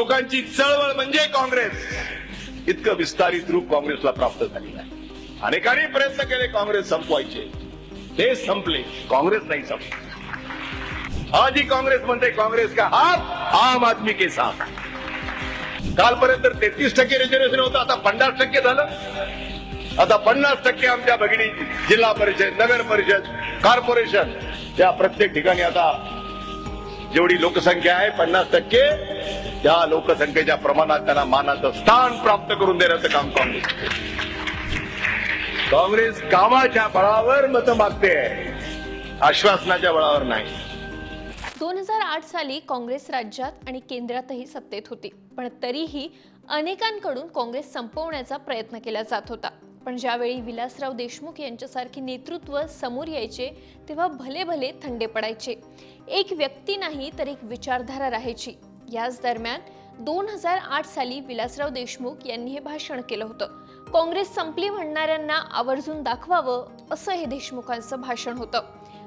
लोकांची चळवळ म्हणजे काँग्रेस. इतकं विस्तारित रूप काँग्रेसला प्राप्त झालेलं आहे. अनेकांनी प्रयत्न केले काँग्रेस संपवायचे. ते संपले. काँग्रेस नाही संपले. आज ही काँग्रेस म्हणते काँग्रेस का हात? आम आदमी के साथ. कालपर्यंत तेहतीस टक्के रिझर्वेशन होतं आता पन्नास टक्के झालं. आता पन्नास टक्के आमच्या भगिनी जिल्हा परिषद नगर परिषद कॉर्पोरेशन त्या प्रत्येक ठिकाणी आता जेवढी लोकसंख्या आहे पन्नास टक्के त्या लोकसंख्येच्या प्रमाणात त्यांना मानाचं स्थान प्राप्त करून देण्याचं काम काँग्रेस काँग्रेस कामाच्या बळावर मतं मागते आश्वासनाच्या बळावर नाही. दोन हजार आठ साली काँग्रेस राज्यात आणि केंद्रातही सत्तेत होती पण तरीही अनेकांकडून काँग्रेस संपवण्याचा प्रयत्न केला जात होता. पण ज्यावेळी विलासराव देशमुख यांच्यासारखे नेतृत्व समोर यायचे तेव्हा भले भले थंडे पडायचे. एक व्यक्ती नाही तर एक विचारधारा राहायची. याच दरम्यान दोन हजार आठ साली विलासराव देशमुख यांनी हे भाषण केलं होतं. काँग्रेस संपली म्हणणाऱ्यांना आवर्जून दाखवावं असं हे देशमुखांचं भाषण होतं.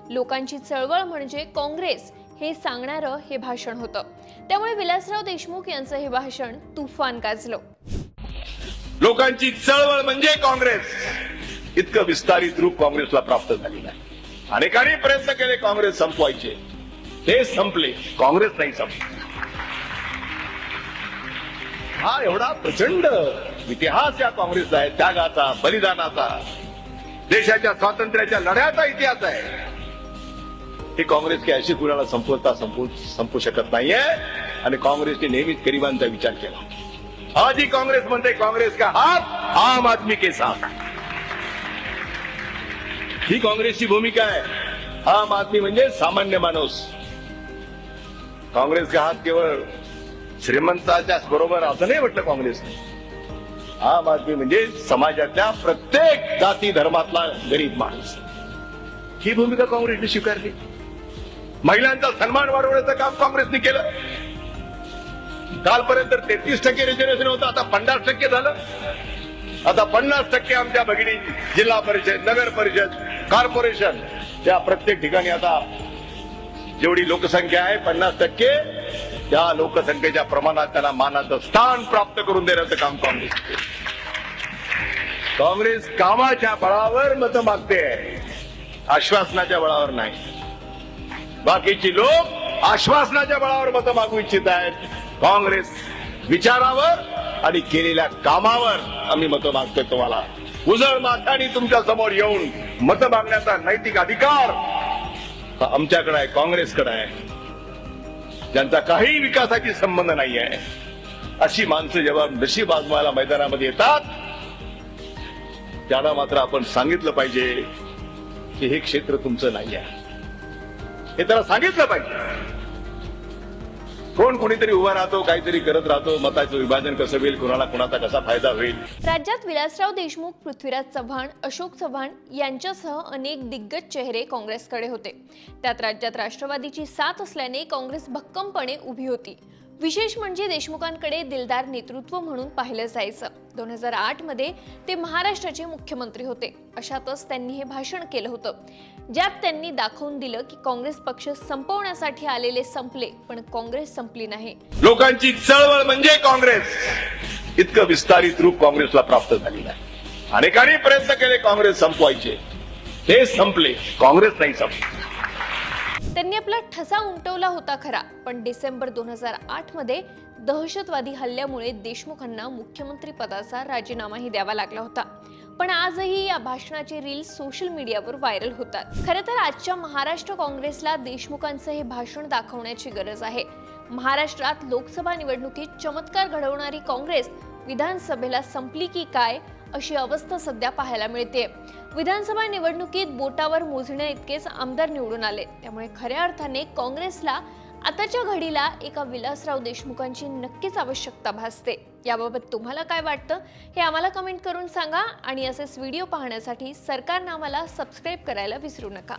लोकांची चळवळ म्हणजे काँग्रेस हे सांगणारं हे भाषण होतं. त्यामुळे विलासराव देशमुख यांचं हे भाषण तुफान गाजलं. लोकांची चळवळ म्हणजे काँग्रेस. इतकं विस्तारित रूप काँग्रेसला प्राप्त झालेलं आहे. अनेकांनी प्रयत्न केले काँग्रेस संपवायचे. ते संपले. काँग्रेस नाही संपले. हा एवढा प्रचंड इतिहास या काँग्रेसचा आहे त्यागाचा बलिदानाचा. देशाच्या स्वातंत्र्याच्या लढ्याचा इतिहास आहे. हे काँग्रेस की अशी कुणाला संपवता संपू संपू शकत नाहीये. आणि काँग्रेसने नेहमीच गरिबांचा विचार केला. आज ही काँग्रेस म्हणते काँग्रेस का हाथ आम आदमी के साथ। ही काँग्रेसची भूमिका आहे। आम आदमी म्हणजे सामान्य माणूस। काँग्रेस का हात केवळ श्रीमंताच्या बरोबर असं नाही म्हटलं काँग्रेसने। आम आदमी म्हणजे समाजातल्या प्रत्येक जाती धर्मातला गरीब माणूस। ही भूमिका काँग्रेसने स्वीकारली। महिलांचा सन्मान वाढवण्याचं काम काँग्रेसने केलं। कालपर्यंत तेहतीस टक्के रिझर्वेशन होतं आता पन्नास टक्के झालं. आता पन्नास टक्के आमच्या भगिनी जिल्हा परिषद नगर परिषद कॉर्पोरेशन त्या प्रत्येक ठिकाणी आता जेवढी लोकसंख्या आहे पन्नास टक्के त्या लोकसंख्येच्या प्रमाणात त्यांना मानाचं स्थान प्राप्त करून देण्याचं काम काँग्रेस काँग्रेस कामाच्या बळावर मतं मागते. आश्वासनाच्या बळावर नाही. बाकीची लोक आश्वासनाच्या बळावर मतं मागू इच्छित आहेत. काँग्रेस विचारावर आणि केलेल्या कामावर आम्ही मतं मागतोय तुम्हाला. उजळ माथ्याने तुमच्यासमोर येऊन मतं मागण्याचा नैतिक अधिकार हा आमच्याकडे आहे काँग्रेसकडे आहे. ज्यांचा काही विकासाची संबंध नाही आहे. अशी माणसं जेव्हा नशीब आजमायला मैदानामध्ये येतात त्यांना मात्र आपण सांगितलं पाहिजे की हे क्षेत्र तुमचं नाही आहे हे त्याला सांगितलं पाहिजे. कोण कोणीतरी उभा राहतो काहीतरी करत राहतो मताचं विभाजन कसं होईल कुणाला कुणाचा कसा फायदा होईल? राज्यात विलासराव देशमुख पृथ्वीराज चव्हाण अशोक चव्हाण यांच्यासह अनेक दिग्गज चेहरे काँग्रेसकडे होते. त्यात राज्यात राष्ट्रवादीची साथ असल्याने काँग्रेस भक्कमपणे उभी होती. विशेष म्हणजे देशमुखांकडे दिलदार नेतृत्व म्हणून पाहिलं जायचं. दोन हजार आठमध्ये ते महाराष्ट्राचे मुख्यमंत्री होते. अशातच त्यांनी हे भाषण केलं होतं. ज्यात त्यांनी दाखवून दिलं की काँग्रेस पक्ष संपवण्यासाठी आलेले संपले पण काँग्रेस संपली नाही. लोकांची चळवळ म्हणजे काँग्रेस. इतकं विस्तारित रूप काँग्रेसला प्राप्त झालेलं आहे. अनेकांनी प्रयत्न केले काँग्रेस संपवायचे. ते संपले. काँग्रेस नाही संपले. त्यांनी आपला ठसा उमटवला होता खरा. पण डिसेंबर दोन हजार आठमध्ये दहशतवादी हल्ल्यामुळे देशमुखांना मुख्यमंत्री पदाचा राजीनामाही द्यावा लागला होता. पण आजही या भाषणाचे रील्स सोशल मीडियावर व्हायरल होतात. खरं तर आजच्या महाराष्ट्र काँग्रेसला देशमुखांचं हे भाषण दाखवण्याची गरज आहे. महाराष्ट्रात लोकसभा निवडणुकीत चमत्कार घडवणारी काँग्रेस विधानसभेला संपली की काय अशी अवस्था सध्या पाहायला मिळते. विधानसभा निवडणुकीत बोटावर मोजण्या इतकेच आमदार निवडून आले. त्यामुळे खऱ्या अर्थाने काँग्रेसला आताच्या घडीला एका विलासराव देशमुखांची नक्कीच आवश्यकता भासते. याबाबत तुम्हाला काय वाटतं? हे आम्हाला कमेंट करून सांगा आणि असेच व्हिडिओ पाहण्यासाठी सरकारनं आम्हाला सबस्क्राईब करायला विसरू नका.